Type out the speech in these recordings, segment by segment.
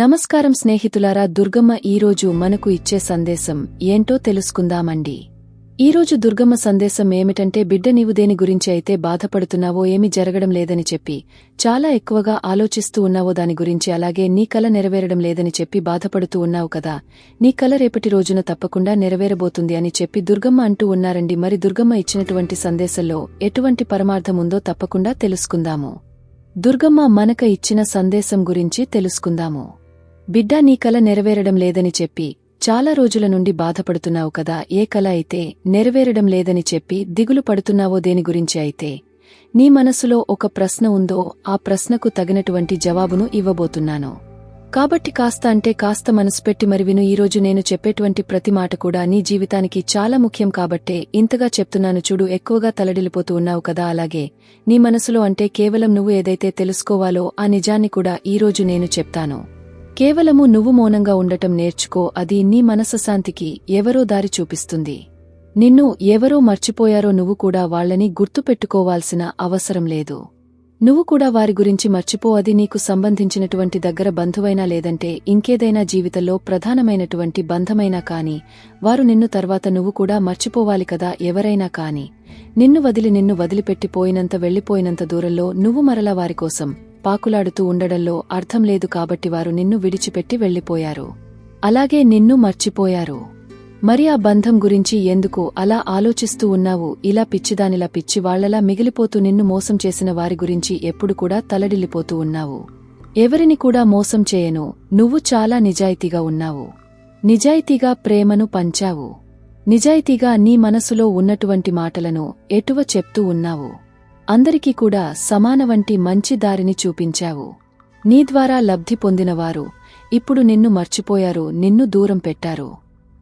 నమస్కారం స్నేహితులారా దుర్గమ్మ ఈరోజు మనకు ఇచ్చే సందేశం ఏంటో తెలుసుకుందామండి. ఈరోజు దుర్గమ్మ సందేశం ఏమిటంటే బిడ్డ నీవు దేని గురించి అయితే బాధపడుతున్నావో ఏమీ జరగడం లేదని చెప్పి చాలా ఎక్కువగా ఆలోచిస్తూ ఉన్నావో దాని గురించి అలాగే నీ కల నెరవేరడం లేదని చెప్పి బాధపడుతూ ఉన్నావు కదా నీ కల రేపటి రోజున తప్పకుండా నెరవేరబోతుంది అని చెప్పి దుర్గమ్మ అంటూ ఉన్నారండి. మరి దుర్గమ్మ ఇచ్చినటువంటి సందేశంలో ఎటువంటి పరమార్థముందో తప్పకుండా తెలుసుకుందాము. దుర్గమ్మ మనక ఇచ్చిన సందేశం గురించి తెలుసుకుందాము. బిడ్డ నీ కల నెరవేరడం లేదని చెప్పి చాలా రోజుల నుండి బాధపడుతున్నావు కదా ఏ కల అయితే నెరవేరడం లేదని చెప్పి దిగులు పడుతున్నావో దేని గురించి అయితే? నీ మనసులో ఒక ప్రశ్న ఉందో ఆ ప్రశ్నకు తగినటువంటి జవాబును ఇవ్వబోతున్నాను. కాబట్టి కాస్త అంటే కాస్త మనసు పెట్టి మరి విను ఈరోజు నేను చెప్పేటువంటి ప్రతి మాట కూడా నీ జీవితానికి చాలా ముఖ్యం కాబట్టే ఇంతగా చెప్తున్నాను చూడు ఎక్కువగా తలడిల్లిపోతూ ఉన్నావు కదా అలాగే నీ మనసులో అంటే కేవలం నువ్వు ఏదైతే తెలుసుకోవాలో ఆ నిజాన్ని కూడా ఈరోజు నేను చెప్తాను. కేవలము నువ్వు మౌనంగా ఉండటం నేర్చుకో అది నీ మనసశాంతికి ఎవరో దారి చూపిస్తుంది. నిన్ను ఎవరో మర్చిపోయారో నువ్వు కూడా వాళ్ళని గుర్తుపెట్టుకోవాల్సిన అవసరం లేదు. నువ్వు కూడా వారి గురించి మర్చిపో అది నీకు సంబంధించినటువంటి దగ్గర బంధువైనా లేదంటే ఇంకేదైనా జీవితంలో ప్రధానమైనటువంటి బంధమైనా కాని వారు నిన్ను తర్వాత నువ్వు కూడా మర్చిపోవాలి కదా ఎవరైనా కాని. నిన్ను వదిలి నిన్ను వదిలిపెట్టిపోయినంత వెళ్ళిపోయినంత దూరంలో నువ్వు మరలా వారికోసం పాకులాడుతూ ఉండడంలో అర్థం లేదు కాబట్టి వారు నిన్ను విడిచిపెట్టి వెళ్ళిపోయారు అలాగే నిన్ను మర్చిపోయారు. మరి ఆ బంధం గురించి ఎందుకు అలా ఆలోచిస్తూ ఉన్నావు? ఇలా పిచ్చిదానిలా పిచ్చివాళ్ళలా మిగిలిపోతూ నిన్ను మోసం చేసిన వారి గురించి ఎప్పుడు కూడా తలడిల్లిపోతూ ఉన్నావు. ఎవరిని కూడా మోసం చేయను. నువ్వు చాలా నిజాయితీగా ఉన్నావు. నిజాయితీగా ప్రేమను పంచావు. నిజాయితీగా నీ మనసులో ఉన్నటువంటి మాటలను ఎటువ చెప్తూ ఉన్నావు? అందరికీ కూడా సమాన వంటి మంచి దారిని చూపించావు. నీ ద్వారా లబ్ధి పొందినవారు ఇప్పుడు నిన్ను మర్చిపోయారు నిన్ను దూరం పెట్టారు.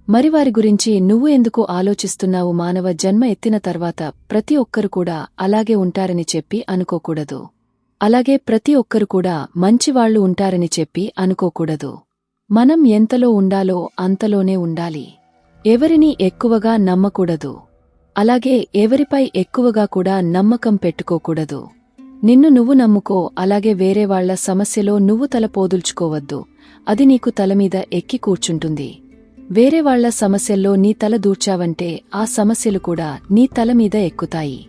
మరి వారి గురించి నువ్వు ఎందుకు ఆలోచిస్తున్నావు? మానవ జన్మ ఎత్తిన తర్వాత ప్రతి ఒక్కరు కూడా అలాగే ఉంటారని చెప్పి అనుకోకూడదు. అలాగే ప్రతి ఒక్కరు కూడా మంచివాళ్ళు ఉంటారని చెప్పి అనుకోకూడదు. మనం ఎంతలో ఉండాలో అంతలోనే ఉండాలి. ఎవరిని ఎక్కువగా నమ్మకూడదు. అలాగే ఎవరిపై ఎక్కువగా కూడా నమ్మకం పెట్టుకోకూడదు. నిన్ను నువ్వు నమ్ముకో అలాగే వేరేవాళ్ళ సమస్యలో నువ్వు తల పోదుల్చుకోవద్దు. అది నీకు తలమీద ఎక్కి కూర్చుంటుంది. వేరేవాళ్ళ సమస్యల్లో నీ తల దూర్చావంటే ఆ సమస్యలు కూడా నీ తలమీద ఎక్కుతాయి.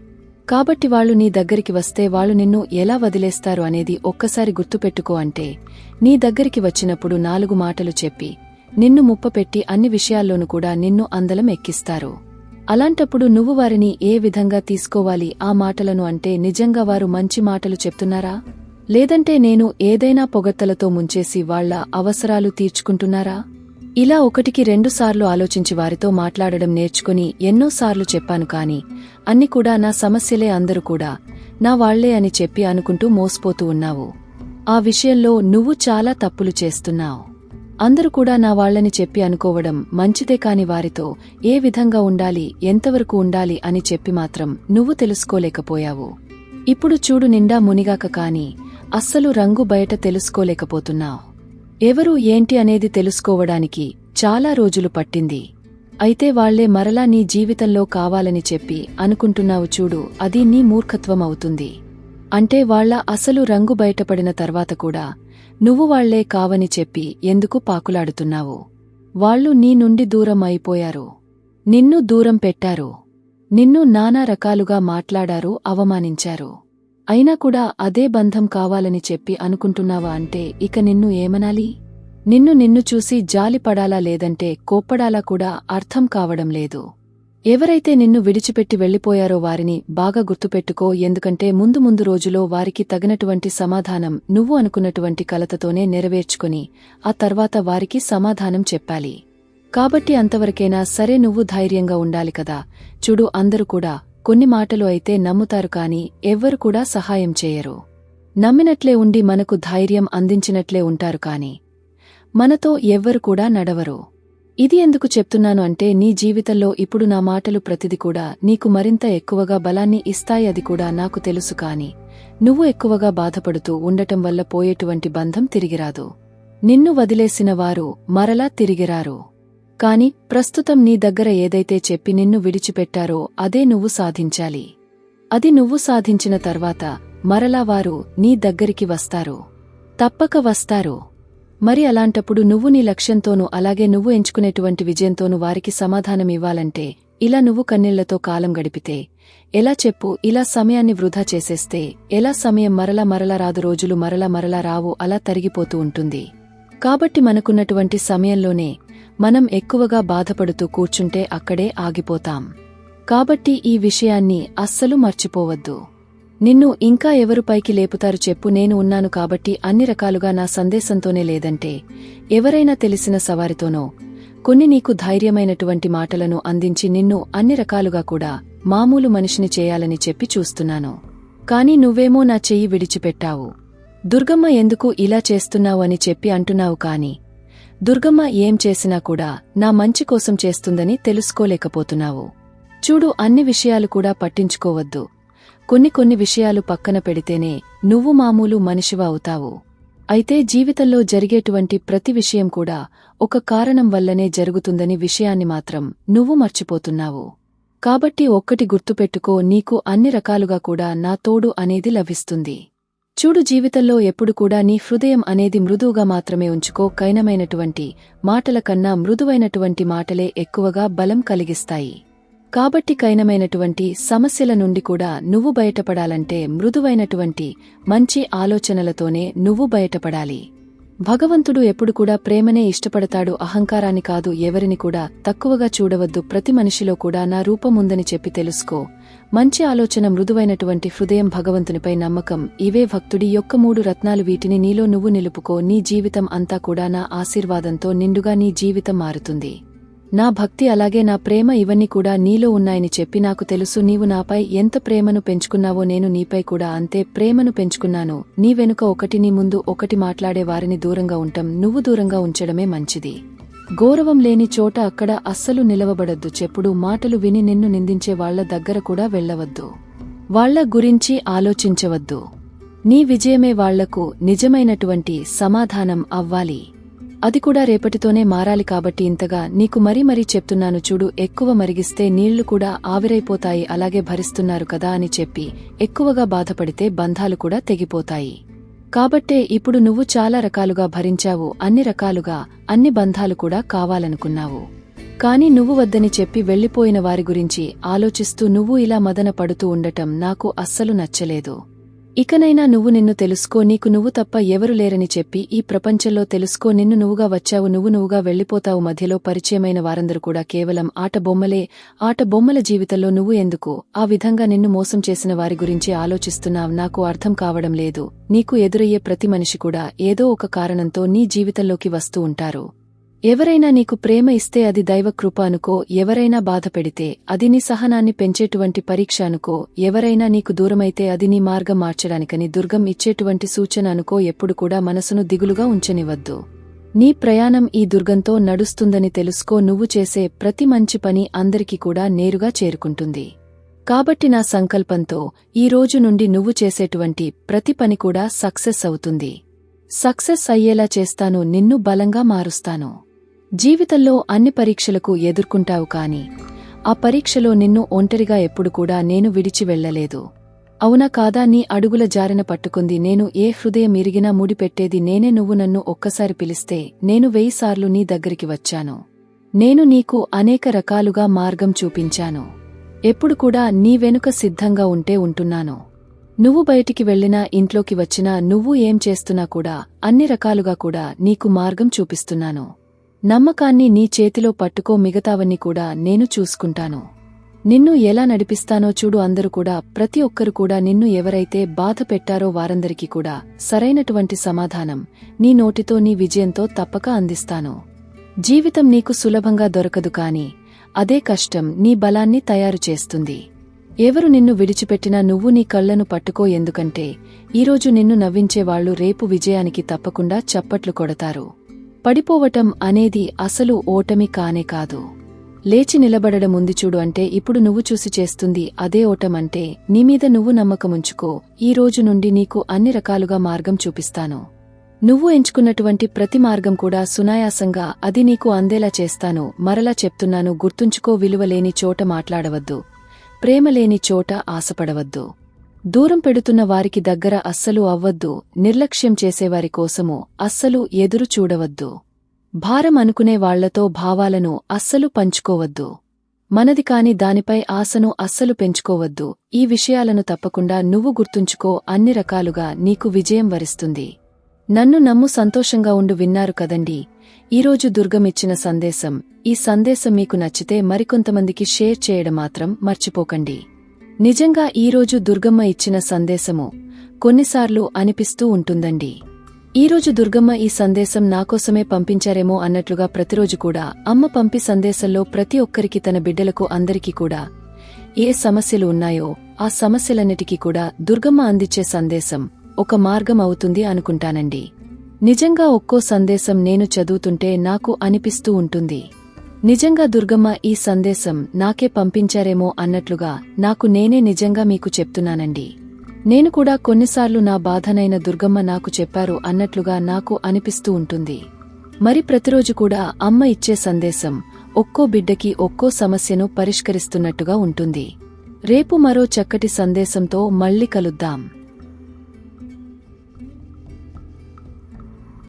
కాబట్టి వాళ్ళు నీ దగ్గరికి వస్తే వాళ్ళు నిన్ను ఎలా వదిలేస్తారు అనేది ఒక్కసారి గుర్తుపెట్టుకో అంటే నీ దగ్గరికి వచ్చినప్పుడు నాలుగు మాటలు చెప్పి నిన్ను ముప్పపెట్టి అన్ని విషయాల్లోనూ కూడా నిన్ను అందలం ఎక్కిస్తారు. అలాంటప్పుడు నువ్వు వారిని ఏ విధంగా తీసుకోవాలి? ఆ మాటలను అంటే నిజంగా వారు మంచి మాటలు చెప్తున్నారా? లేదంటే నేను ఏదైనా పొగత్తలతో ముంచేసి వాళ్ళ అవసరాలు తీర్చుకుంటున్నారా? ఇలా ఒకటికి రెండుసార్లు ఆలోచించి వారితో మాట్లాడడం నేర్చుకుని ఎన్నోసార్లు చెప్పాను కాని అన్ని కూడా నా సమస్యలే అందరూ కూడా నా వాళ్ళే అని చెప్పి అనుకుంటూ మోసపోతూ ఉన్నావు. ఆ విషయంలో నువ్వు చాలా తప్పులు చేస్తున్నావు. అందరూ కూడా నా వాళ్ళని చెప్పి అనుకోవడం మంచిదే కాని వారితో ఏ విధంగా ఉండాలి ఎంతవరకు ఉండాలి అని చెప్పి మాత్రం నువ్వు తెలుసుకోలేకపోయావు. ఇప్పుడు చూడు నిండా మునిగాక కాని అస్సలు రంగు బయట తెలుసుకోలేకపోతున్నావు. ఎవరు ఏంటి అనేది తెలుసుకోవడానికి చాలా రోజులు పట్టింది. అయితే వాళ్ళే మరలా నీ జీవితంలో కావాలని చెప్పి అనుకుంటున్నావు చూడు అది నీ మూర్ఖత్వం అవుతుంది. అంటే వాళ్ళ అసలు రంగు బయటపడిన తర్వాత కూడా నువ్వు వాళ్ళే కావని చెప్పి ఎందుకు పాకులాడుతున్నావు? వాళ్ళు నీ నుండి దూరం అయిపోయారు నిన్ను దూరం పెట్టారు. నిన్ను నానా రకాలుగా మాట్లాడారు అవమానించారు. అయినా కూడా అదే బంధం కావాలని చెప్పి అనుకుంటున్నావా అంటే ఇక నిన్ను ఏమనాలి? నిన్ను నిన్ను చూసి జాలిపడాలా లేదంటే కోప్పడాలా కూడా అర్థం కావడం లేదు. ఎవరైతే నిన్ను విడిచిపెట్టి వెళ్ళిపోయారో వారిని బాగా గుర్తుపెట్టుకో ఎందుకంటే ముందు ముందు రోజులో వారికి తగినటువంటి సమాధానం నువ్వు అనుకున్నటువంటి కలతతోనే నెరవేర్చుకుని ఆ తర్వాత వారికి సమాధానం చెప్పాలి. కాబట్టి అంతవరకైనా సరే నువ్వు ధైర్యంగా ఉండాలి కదా. చూడు అందరూ కూడా కొన్ని మాటలు అయితే నమ్ముతారు కాని ఎవ్వరు కూడా సహాయం చేయరు. నమ్మినట్లే ఉండి మనకు ధైర్యం అందించినట్లే ఉంటారు కాని మనతో ఎవ్వరు కూడా నడవరు. ఇది ఎందుకు చెప్తున్నాను అంటే నీ జీవితంలో ఇప్పుడు నా మాటలు ప్రతిది కూడా నీకు మరింత ఎక్కువగా బలాన్ని ఇస్తాయి అది కూడా నాకు తెలుసు కాని నువ్వు ఎక్కువగా బాధపడుతూ ఉండటం వల్ల పోయేటువంటి బంధం తిరిగిరాదు. నిన్ను వదిలేసిన వారు మరలా తిరిగిరారు. కాని ప్రస్తుతం నీ దగ్గర ఏదైతే చెప్పి నిన్ను విడిచిపెట్టారో అదే నువ్వు సాధించాలి. అది నువ్వు సాధించిన తర్వాత మరలా వారు నీ దగ్గరికి వస్తారు. తప్పక వస్తారు. మరి అలాంటప్పుడు నువ్వు నీ లక్ష్యంతోనూ అలాగే నువ్వు ఎంచుకునేటువంటి విజయంతోనూ వారికి సమాధానం ఇవ్వాలంటే ఇలా నువ్వు కన్నీళ్ళతో కాలం గడిపితే ఎలా చెప్పు ఇలా సమయాన్ని వృధా చేసేస్తే ఎలా సమయం మరల మరల రాదు రోజులు మరల మరల రావు అలా తరిగిపోతూ ఉంటుంది. కాబట్టి మనకున్నటువంటి సమయంలోనే మనం ఎక్కువగా బాధపడుతూ కూర్చుంటే అక్కడే ఆగిపోతాం. కాబట్టి ఈ విషయాన్ని అస్సలు మర్చిపోవద్దు. నిన్ను ఇంకా ఎవరు పైకి లేపుతారు చెప్పు నేను ఉన్నాను కాబట్టి అన్ని రకాలుగా నా సందేశంతోనే లేదంటే ఎవరైనా తెలిసిన సవారితోనో. కొన్ని నీకు ధైర్యమైనటువంటి మాటలను అందించి నిన్ను అన్ని రకాలుగా కూడా మామూలు మనిషిని చేయాలని చెప్పి చూస్తున్నాను. కాని నువ్వేమో నా చెయ్యి విడిచిపెట్టావు. దుర్గమ్మ ఎందుకు ఇలా చేస్తున్నావు అని చెప్పి అంటున్నావు కాని దుర్గమ్మ ఏం చేసినా కూడా నా మంచి కోసం చేస్తుందని తెలుసుకోలేకపోతున్నావు. చూడు అన్ని విషయాలు కూడా పట్టించుకోవద్దు. కొన్ని కొన్ని విషయాలు పక్కన పెడితేనే నువ్వు మామూలు మనిషివా అవుతావు. అయితే జీవితంలో జరిగేటువంటి ప్రతి విషయం కూడా ఒక కారణం వల్లనే జరుగుతుందని విషయాన్ని మాత్రం నువ్వు మర్చిపోతున్నావు. కాబట్టి ఒక్కటి గుర్తుపెట్టుకో నీకు అన్ని రకాలుగా కూడా నా తోడు అనేది లభిస్తుంది. చూడు జీవితంలో ఎప్పుడు కూడా నీ హృదయం అనేది మృదువుగా మాత్రమే ఉంచుకో కైనమైనటువంటి మాటల కన్నా మృదువైనటువంటి మాటలే ఎక్కువగా బలం కలిగిస్తాయి. కాబట్టి కైనమైనటువంటి సమస్యల నుండి కూడా నువ్వు బయటపడాలంటే మృదువైనటువంటి మంచి ఆలోచనలతోనే నువ్వు బయటపడాలి. భగవంతుడు ఎప్పుడు కూడా ప్రేమనే ఇష్టపడతాడు అహంకారాన్ని కాదు ఎవరిని కూడా తక్కువగా చూడవద్దు ప్రతి మనిషిలో కూడా నా రూపముందని చెప్పి తెలుసుకో. మంచి ఆలోచన మృదువైనటువంటి హృదయం భగవంతునిపై నమ్మకం ఇవే భక్తుడి యొక్క మూడు రత్నాలు వీటిని నీలో నువ్వు నిలుపుకో నీ జీవితం అంతా కూడా నా ఆశీర్వాదంతో నిండుగా నీ జీవితం మారుతుంది. నా భక్తి అలాగే నా ప్రేమ ఇవన్నీ కూడా నీలో ఉన్నాయని చెప్పి నాకు తెలుసు. నీవు నాపై ఎంత ప్రేమను పెంచుకున్నావో నేను నీపై కూడా అంతే ప్రేమను పెంచుకున్నాను. నీ వెనుక ఒకటి నీ ముందు ఒకటి మాట్లాడే వారిని దూరంగా ఉంటం నువ్వు దూరంగా ఉంచడమే మంచిది. గౌరవం లేని చోట అక్కడ అస్సలు నిలవబడద్దు. చెప్పుడు మాటలు విని నిన్ను నిందించే వాళ్ళ దగ్గర కూడా వెళ్ళవద్దు వాళ్ళ గురించి ఆలోచించవద్దు. నీ విజయమే వాళ్ళకు నిజమైనటువంటి సమాధానం అవ్వాలి. అది కూడా రేపటితోనే మారాలి కాబట్టి ఇంతగా నీకు మరీ మరీ చెప్తున్నాను చూడు ఎక్కువ మరిగిస్తే నీళ్ళు కూడా ఆవిరైపోతాయి అలాగే భరిస్తున్నారు కదా అని చెప్పి ఎక్కువగా బాధపడితే బంధాలు కూడా తెగిపోతాయి. కాబట్టే ఇప్పుడు నువ్వు చాలా రకాలుగా భరించావు అన్ని రకాలుగా అన్ని బంధాలు కూడా కావాలనుకున్నావు. కాని నువ్వు వద్దని చెప్పి వెళ్ళిపోయిన వారి గురించి ఆలోచిస్తూ నువ్వు ఇలా మదన పడుతూ ఉండటం నాకు అస్సలు నచ్చలేదు. ఇకనైనా నువ్వు నిన్ను తెలుసుకో నీకు నువ్వు తప్ప ఎవరు లేరని చెప్పి ఈ ప్రపంచంలో తెలుసుకో నిన్ను నువ్వుగా వచ్చావు నువ్వు నువ్వుగా వెళ్ళిపోతావు మధ్యలో పరిచయమైన వారందరూ కూడా కేవలం ఆట బొమ్మలే. ఆట బొమ్మల జీవితంలో నువ్వు ఎందుకు? ఆ విధంగా నిన్ను మోసం చేసిన వారి గురించి ఆలోచిస్తున్నావు నాకు అర్థం కావడం లేదు. నీకు ఎదురయ్యే ప్రతి మనిషి కూడా ఏదో ఒక కారణంతో నీ జీవితంలోకి వస్తూ ఉంటారు. ఎవరైనా నీకు ప్రేమ ఇస్తే అది దైవకృప అనుకో ఎవరైనా బాధపెడితే అది నీ సహనాన్ని పెంచేటువంటి పరీక్ష అనుకో ఎవరైనా నీకు దూరమైతే అది నీ మార్గం మార్చడానికని దుర్గం ఇచ్చేటువంటి సూచన అనుకో ఎప్పుడు కూడా మనసును దిగులుగా ఉంచనివద్దు నీ ప్రయాణం ఈ దుర్గంతో నడుస్తుందని తెలుసుకో నువ్వు చేసే ప్రతి మంచి పని అందరికీ కూడా నేరుగా చేరుకుంటుంది. కాబట్టి నా సంకల్పంతో ఈ రోజు నుండి నువ్వు చేసేటువంటి ప్రతి పని కూడా సక్సెస్ అవుతుంది. సక్సెస్ అయ్యేలా చేస్తాను నిన్ను బలంగా మారుస్తాను. జీవితంలో అన్ని పరీక్షలకు ఎదుర్కొంటావు కాని ఆ పరీక్షలో నిన్ను ఒంటరిగా ఎప్పుడు కూడా నేను విడిచి వెళ్ళలేదు అవునా కాదా నీ అడుగుల జారిన పట్టుకుంది నేను ఏ హృదయం ఇరిగినా ముడిపెట్టేది నేనే నువ్వు నన్ను ఒక్కసారి పిలిస్తే నేను వెయ్యిసార్లు నీ దగ్గరికి వచ్చాను. నేను నీకు అనేక రకాలుగా మార్గం చూపించాను. ఎప్పుడు కూడా నీ వెనుక సిద్ధంగా ఉంటే ఉంటున్నాను. నువ్వు బయటికి వెళ్ళినా ఇంట్లోకి వచ్చినా నువ్వు ఏం చేస్తున్నా కూడా అన్ని రకాలుగా కూడా నీకు మార్గం చూపిస్తున్నాను. నమ్మకాన్ని నీ చేతిలో పట్టుకో మిగతావన్నీ కూడా నేను చూసుకుంటాను. నిన్ను ఎలా నడిపిస్తానో చూడు అందరూ కూడా ప్రతి ఒక్కరు కూడా నిన్ను ఎవరైతే బాధ పెట్టారో వారందరికీ కూడా సరైనటువంటి సమాధానం నీ నోటితో నీ విజయంతో తప్పక అందిస్తాను. జీవితం నీకు సులభంగా దొరకదు కాని అదే కష్టం నీ బలాన్ని తయారు చేస్తుంది. ఎవరు నిన్ను విడిచిపెట్టినా నువ్వు నీ కళ్ళను పట్టుకో ఎందుకంటే ఈరోజు నిన్ను నవ్వించేవాళ్ళు రేపు విజయానికి తప్పకుండా చప్పట్లు కొడతారు. పడిపోవటం అనేది అసలు ఓటమి కానే కాదు. లేచి నిలబడడముంది చూడు అంటే ఇప్పుడు నువ్వు చూసి చేస్తుంది అదే ఓటమంటే నీమీద నువ్వు నమ్మకముంచుకో. ఈ రోజు నుండి నీకు అన్ని రకాలుగా మార్గం చూపిస్తాను. నువ్వు ఎంచుకున్నటువంటి ప్రతి మార్గం కూడా సునాయాసంగా అది నీకు అందేలా చేస్తాను. మరలా చెప్తున్నాను గుర్తుంచుకో విలువలేని చోట మాట్లాడవద్దు. ప్రేమలేని చోట ఆశపడవద్దు. దూరం పెడుతున్న వారికి దగ్గర అస్సలు అవ్వద్దు నిర్లక్ష్యం చేసేవారి కోసము అస్సలు ఎదురు చూడవద్దు. భారం అనుకునే వాళ్ళతో భావాలను అస్సలు పంచుకోవద్దు. మనది కాని దానిపై ఆశను అస్సలు పెంచుకోవద్దు. ఈ విషయాలను తప్పకుండా నువ్వు గుర్తుంచుకో అన్ని రకాలుగా నీకు విజయం వరిస్తుంది. నన్ను నమ్ము సంతోషంగా ఉండు విన్నారు కదండి. ఈరోజు దుర్గమిచ్చిన సందేశం. ఈ సందేశం మీకు నచ్చితే మరికొంతమందికి షేర్ చేయడం మాత్రం మర్చిపోకండి. నిజంగా ఈరోజు దుర్గమ్మ ఇచ్చిన సందేశము కొన్నిసార్లు అనిపిస్తూ ఉంటుందండి. ఈరోజు దుర్గమ్మ ఈ సందేశం నాకోసమే పంపించారేమో అన్నట్లుగా ప్రతిరోజు కూడా అమ్మ పంపి సందేశంలో ప్రతి ఒక్కరికి తన బిడ్డలకు అందరికీ కూడా ఏ సమస్యలు ఉన్నాయో ఆ సమస్యలన్నిటికీ కూడా దుర్గమ్మ అందించే సందేశం ఒక మార్గం అవుతుంది అనుకుంటానండి. నిజంగా ఒక్కో సందేశం నేను చదువుతుంటే నాకు అనిపిస్తూ ఉంటుంది. నిజంగా దుర్గమ్మ ఈ సందేశం నాకే పంపించారేమో అన్నట్లుగా నాకు నేనే నిజంగా మీకు చెప్తున్నానండి. నేను కూడా కొన్నిసార్లు నా బాధనైన దుర్గమ్మ నాకు చెప్పారు అన్నట్లుగా నాకు అనిపిస్తూ ఉంటుంది. మరి ప్రతిరోజు కూడా అమ్మ ఇచ్చే సందేశం ఒక్కో బిడ్డకి ఒక్కో సమస్యను పరిష్కరిస్తున్నట్టుగా ఉంటుంది. రేపు మరో చక్కటి సందేశంతో మళ్ళీ కలుద్దాం.